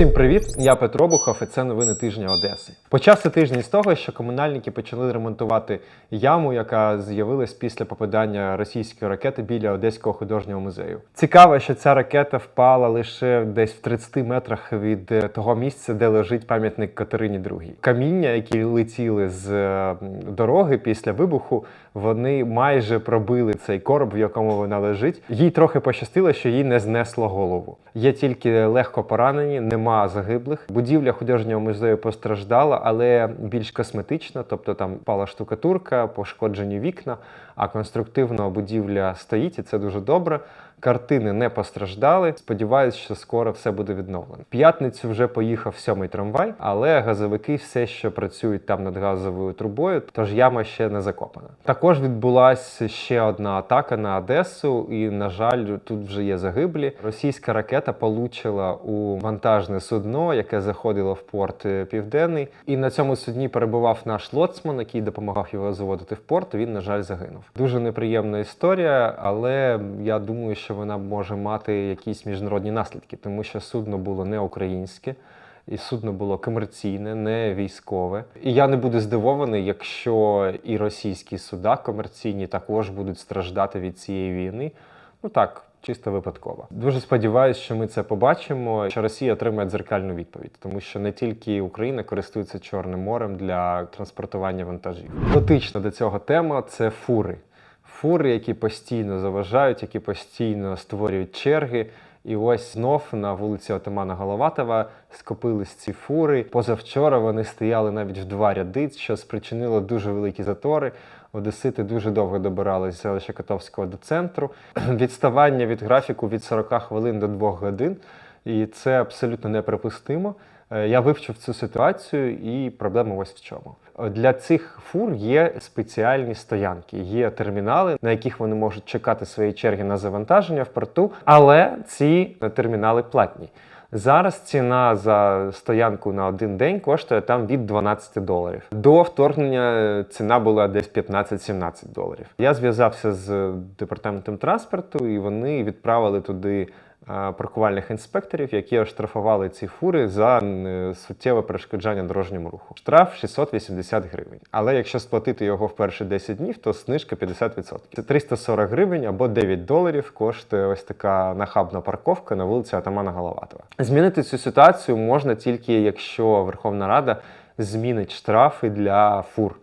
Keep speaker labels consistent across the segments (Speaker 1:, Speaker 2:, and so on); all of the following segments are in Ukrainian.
Speaker 1: Усім привіт! Я Петро Бухов, і це новини тижня Одеси. Почався тиждень з того, що комунальники почали ремонтувати яму, яка з'явилась після попадання російської ракети біля Одеського художнього музею. Цікаво, що ця ракета впала лише десь в 30 метрах від е, того місця, де лежить пам'ятник Катерині II. Каміння, які летіли з е, дороги після вибуху, вони майже пробили цей короб, в якому вона лежить. Їй трохи пощастило, що їй не знесло голову. Є тільки легко поранені, нема загиблих. Будівля художнього музею постраждала, але більш косметична, тобто там пала штукатурка, пошкоджені вікна, а конструктивна будівля стоїть, і це дуже добре. Картини не постраждали. Сподіваюсь, що скоро все буде відновлено. П'ятницю вже поїхав сьомий трамвай, але газовики все ще працюють там над газовою трубою, тож яма ще не закопана. Також відбулася ще одна атака на Одесу, і на жаль, тут вже є загиблі. Російська ракета получила у вантажне судно, яке заходило в порт Південний. І на цьому судні перебував наш лоцман, який допомагав його заводити в порт. Він, на жаль, загинув. Дуже неприємна історія, але я думаю, що вона може мати якісь міжнародні наслідки, тому що судно було не українське. І судно було комерційне, не військове. І я не буду здивований, якщо і російські суда комерційні також будуть страждати від цієї війни. Ну так, чисто випадково. Дуже сподіваюся, що ми це побачимо. Що Росія отримає дзеркальну відповідь, тому що не тільки Україна користується Чорним морем для транспортування вантажів. Дотична до цього тема це фури. Фури, які постійно заважають, які постійно створюють черги. І ось знов на вулиці Отамана Головатова скопились ці фури. Позавчора вони стояли навіть в два ряди, що спричинило дуже великі затори. Одесити дуже довго добирались з селища Котовського до центру. Відставання від графіку від 40 хвилин до 2 годин. І це абсолютно неприпустимо. Е, Я вивчив цю ситуацію, і проблема ось в чому. Е, Для цих фур є спеціальні стоянки, є термінали, на яких вони можуть чекати свої черги на завантаження в порту, але ці термінали платні. Зараз ціна за стоянку на один день коштує там від 12 доларів. До вторгнення е, ціна була десь 15-17 доларів. Я зв'язався з департаментом транспорту, і вони відправили туди е, паркувальних інспекторів, які оштрафували ці фури за е, суттєве перешкоджання дорожньому руху. Штраф 680 гривень. Але якщо сплатити його в перші 10 днів, то знижка 50%. Це 340 гривень або 9 доларів коштує ось така нахабна парковка на вулиці Атамана Головатова. Змінити цю ситуацію можна тільки якщо Верховна Рада змінить штрафи для фур.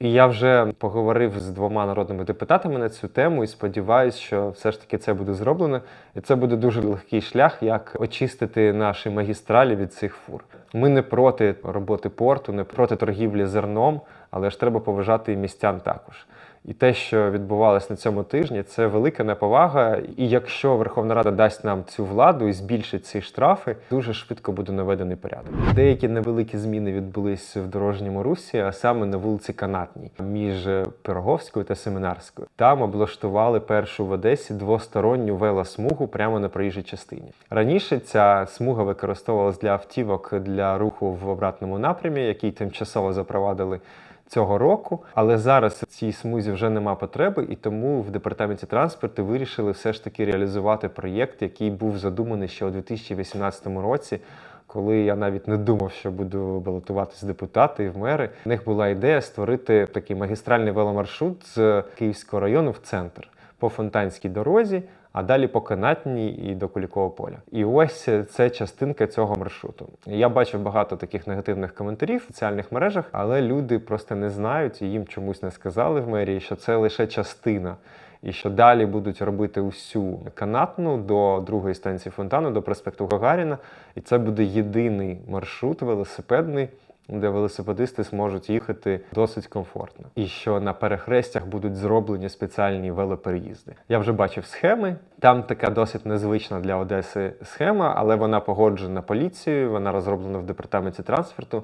Speaker 1: І я вже поговорив з двома народними депутатами на цю тему і сподіваюся, що все ж таки це буде зроблено. І це буде дуже легкий шлях, як очистити наші магістралі від цих фур. Ми не проти роботи порту, не проти торгівлі зерном, але ж треба поважати і містян також. І те, що відбувалося на цьому тижні, це велика неповага. І якщо Верховна Рада дасть нам цю владу і збільшить ці штрафи, дуже швидко буде наведений порядок. Деякі невеликі зміни відбулись в дорожньому русі, а саме на вулиці Канатній між Пироговською та Семінарською. Там облаштували першу в Одесі двосторонню велосмугу прямо на проїжджій частині. Раніше ця смуга використовувалась для автівок для руху в обратному напрямі, який тимчасово запровадили цього року, але зараз цій смузі вже нема потреби, і тому в департаменті транспорту вирішили все ж таки реалізувати проєкт, який був задуманий ще у 2018 році. Коли я навіть не думав, що буду балотуватись депутати і в мери, в них була ідея створити такий магістральний веломаршрут з Київського району в центр по Фонтанській дорозі, а далі по Канатній і до Кулікового поля. І ось це частинка цього маршруту. Я бачив багато таких негативних коментарів в соціальних мережах, але люди просто не знають і їм чомусь не сказали в мерії, що це лише частина. І що далі будуть робити усю канатну до другої станції фонтану, до проспекту Гагаріна. І це буде єдиний маршрут велосипедний, де велосипедисти зможуть їхати досить комфортно. І що на перехрестях будуть зроблені спеціальні велопереїзди. Я вже бачив схеми. Там така досить незвична для Одеси схема, але вона погоджена поліцією, вона розроблена в департаменті транспорту.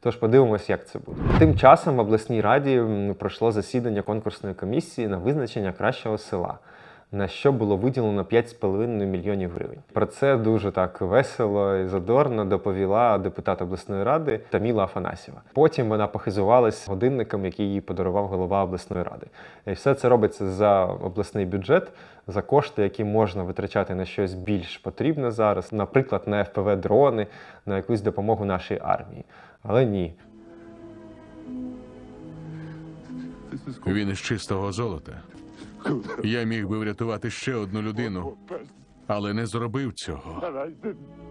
Speaker 1: Тож подивимось, як це буде. Тим часом в обласній раді пройшло засідання конкурсної комісії на визначення кращого села. На що було виділено 5,5 мільйонів гривень. Про це дуже так весело і задорно доповіла депутат обласної ради Таміла Афанасєва. Потім вона похизувалась годинником, який їй подарував голова обласної ради. І все це робиться за обласний бюджет, за кошти, які можна витрачати на щось більш потрібне зараз, наприклад, на ФПВ дрони, на якусь допомогу нашій армії. Але ні,
Speaker 2: Він із чистого золота. Я міг би врятувати ще одну людину, але не зробив цього.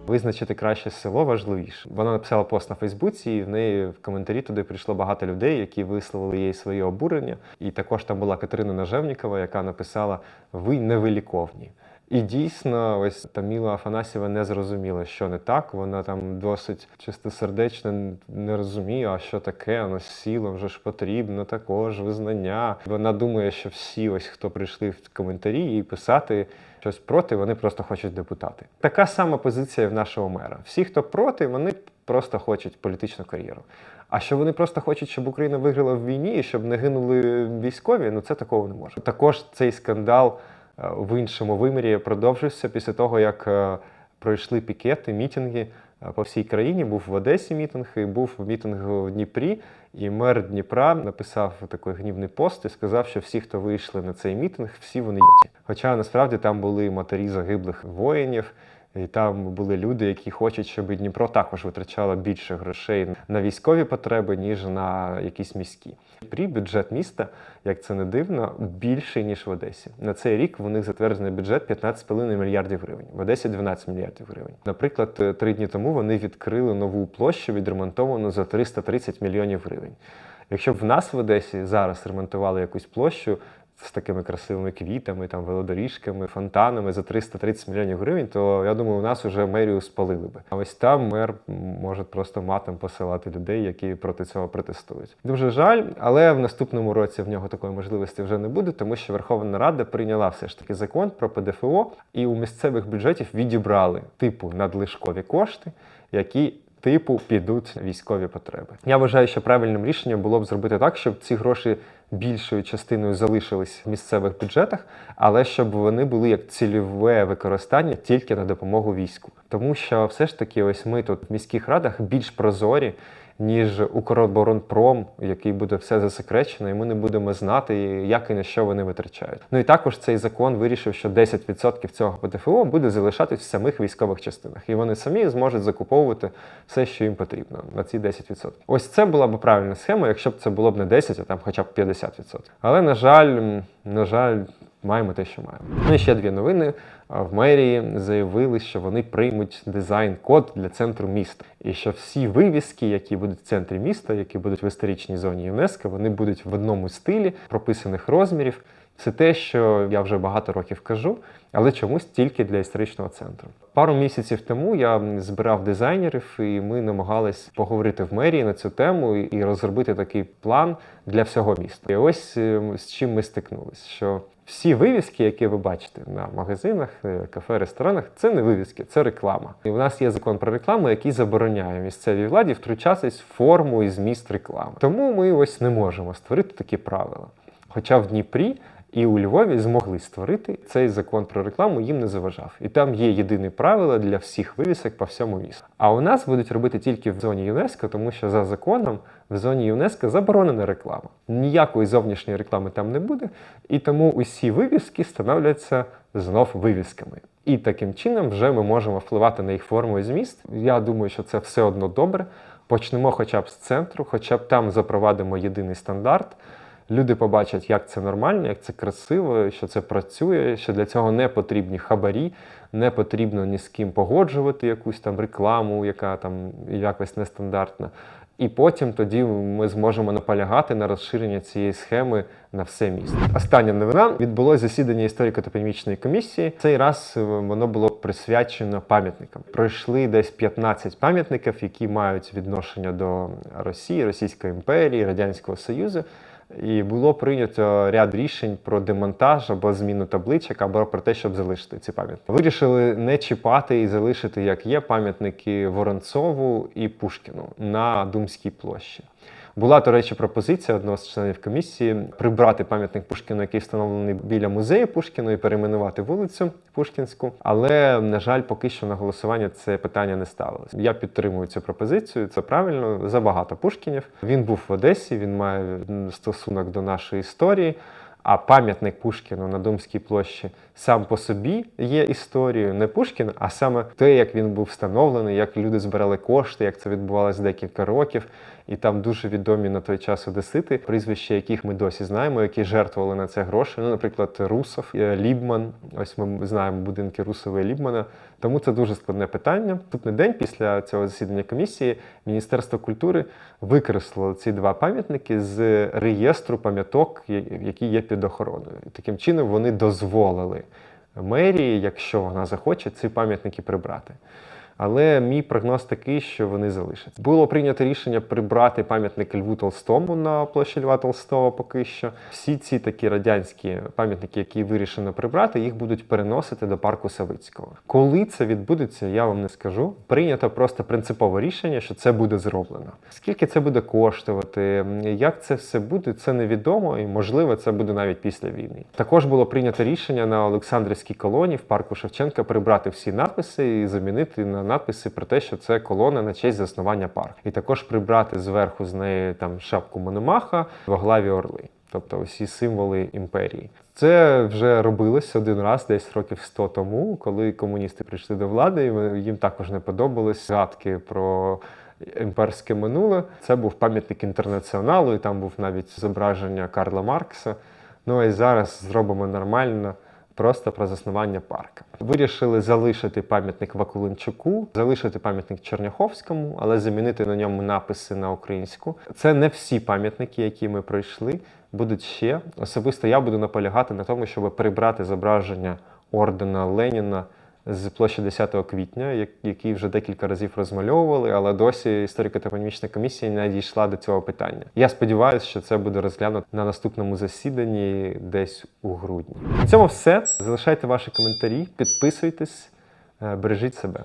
Speaker 1: Визначити краще село важливіше. Вона написала пост на Фейсбуці, і в неї в коментарі туди прийшло багато людей, які висловили їй своє обурення. І також там була Катерина Нажевнікова, яка написала: Ви невиліковні. І дійсно, ось Таміла Афанасьєва не зрозуміла, що не так. Вона там досить чистосердечно не розуміє, а що таке, воно сіло вже ж потрібно також визнання. Вона думає, що всі, ось хто прийшли в коментарі їй писати щось проти, вони просто хочуть депутати. Така сама позиція в нашого мера. Всі, хто проти, вони просто хочуть політичну кар'єру. А що вони просто хочуть, щоб Україна виграла в війні і щоб не гинули військові, ну це такого не може. Також цей скандал в іншому вимірі продовжився після того, як е, пройшли пікети, мітинги е, по всій країні. Був в Одесі мітинг, і був мітинг в Дніпрі. І мер Дніпра написав такий гнівний пост і сказав, що всі, хто вийшли на цей мітинг, всі вони. Хоча насправді там були матері загиблих воїнів. І там були люди, які хочуть, щоб Дніпро також витрачало більше грошей на військові потреби, ніж на якісь міські. При бюджет міста, як це не дивно, більший ніж в Одесі. На цей рік в них затверджений бюджет 15,5 мільярдів гривень. В Одесі 12 мільярдів гривень. Наприклад, е, три дні тому вони відкрили нову площу, відремонтовану за 330 мільйонів гривень. Якщо б в нас в Одесі зараз ремонтували якусь площу з такими красивими квітами, там велодоріжками, фонтанами за 330 мільйонів гривень, то я думаю, у нас вже мерію спалили би. А ось там мер може просто матом посилати людей, які проти цього протестують. Дуже жаль, але в наступному році в нього такої можливості вже не буде, тому що Верховна Рада прийняла все ж таки закон про ПДФО, і у місцевих бюджетів відібрали типу надлишкові кошти, які типу підуть військові потреби. Я вважаю, що правильним рішенням було б зробити так, щоб ці гроші більшою частиною залишились в місцевих бюджетах, але щоб вони були як цільове використання тільки на допомогу війську. Тому що все ж таки, ось ми тут в міських радах більш прозорі. Ніж Укроборонпром, який буде все засекречено, і ми не будемо знати, як і на що вони витрачають. Ну і також цей закон вирішив, що 10% цього ПДФО буде залишатись в самих військових частинах, і вони самі зможуть закуповувати все, що їм потрібно на ці 10%. Ось це була б правильна схема, якщо б це було б не 10, а там хоча б 50%. Але на жаль, на жаль. Маємо те, що маємо. Ну і ще дві новини. В мерії заявили, що вони приймуть дизайн-код для центру міста, і що всі вивіски, які будуть в центрі міста, які будуть в історичній зоні ЮНЕСКО, вони будуть в одному стилі прописаних розмірів. Це те, що я вже багато років кажу, але чомусь тільки для історичного центру. Пару місяців тому я збирав дизайнерів, і ми намагались поговорити в мерії на цю тему і розробити такий план для всього міста. І ось е, з чим ми стикнулися, що всі вивіски, які ви бачите на магазинах, е, кафе, ресторанах, це не вивіски, це реклама. І в нас є закон про рекламу, який забороняє місцевій владі втручатись в форму і зміст реклами. Тому ми ось не можемо створити такі правила. Хоча в Дніпрі і у Львові змогли створити цей закон про рекламу, їм не заважав. І там є єдине правило для всіх вивісок по всьому місту. А у нас будуть робити тільки в зоні ЮНЕСКО, тому що за законом в зоні ЮНЕСКО заборонена реклама. Ніякої зовнішньої реклами там не буде, і тому усі вивіски становляться знов вивісками. І таким чином вже ми можемо впливати на їх форму і зміст. Я думаю, що це все одно добре. Почнемо хоча б з центру, хоча б там запровадимо єдиний стандарт. Люди побачать, як це нормально, як це красиво, що це працює, що для цього не потрібні хабарі, не потрібно ні з ким погоджувати якусь там рекламу, яка там якось нестандартна. І потім тоді ми зможемо наполягати на розширення цієї схеми на все місто. Остання новина відбулося засідання історико-топонімічної комісії. Цей раз е, воно було присвячено пам'ятникам. Пройшли десь 15 пам'ятників, які мають відношення до Росії, Російської імперії, Радянського Союзу. І було прийнято ряд рішень про демонтаж або зміну табличок, або про те, щоб залишити ці пам'ятники. Вирішили не чіпати і залишити, як є, пам'ятники Воронцову і Пушкіну на Думській площі. Була, до речі, пропозиція одного з членів комісії прибрати пам'ятник Пушкіну, який встановлений біля музею Пушкіну, і перейменувати вулицю Пушкінську. Але, на жаль, поки що на голосування це питання не ставилось. Я підтримую цю пропозицію. Це правильно. Забагато Пушкінів. Він був в Одесі, він має стосунок до нашої історії. А пам'ятник Пушкіну на Думській площі сам по собі є історією не Пушкіна, а саме те, як він був встановлений, як люди збирали кошти, як це відбувалося декілька років. І там дуже відомі на той час одесити, прізвища яких ми досі знаємо, які жертвували на це гроші. Ну, наприклад, Русов, е, Лібман. Ось ми знаємо будинки Русова і Лібмана. Тому це дуже складне питання. Наступний день після цього засідання комісії Міністерство культури викреслило ці два пам'ятники з реєстру пам'яток, які є під охороною. І Таким чином вони дозволили мерії, якщо вона захоче, ці пам'ятники прибрати. Але мій прогноз такий, що вони залишаться. Було прийнято рішення прибрати пам'ятник Льву Толстому на площі Льва Толстого поки що. Всі ці такі радянські пам'ятники, які вирішено прибрати, їх будуть переносити до парку Савицького. Коли це відбудеться, я вам не скажу. Прийнято просто принципове рішення, що це буде зроблено. Скільки це буде коштувати, як це все буде, це невідомо, і можливо, це буде навіть після війни. Також було прийнято рішення на Олександрівській колоні в парку Шевченка прибрати всі надписи і замінити на надписи про те, що це колона на честь заснування парку. І також прибрати зверху з неї там шапку Мономаха, двоглаві орли. Тобто усі символи імперії. Це вже робилось один раз, десь років 100 тому, коли комуністи прийшли до влади, і їм також не подобались згадки про імперське минуле. Це був пам'ятник інтернаціоналу, і там був навіть зображення Карла Маркса. Ну і зараз зробимо нормально. Просто про заснування парка. Вирішили залишити пам'ятник Вакуленчуку, залишити пам'ятник Черняховському, але замінити на ньому написи на українську. Це не всі пам'ятники, які ми пройшли. Будуть ще. Особисто я буду наполягати на тому, щоб прибрати зображення ордена Леніна з площі 10 квітня, як- який вже декілька разів розмальовували, але досі історико-топонімічна комісія не дійшла до цього питання. Я сподіваюся, що це буде розглянуто на наступному засіданні десь у грудні. На цьому все. Залишайте ваші коментарі, підписуйтесь, е, бережіть себе.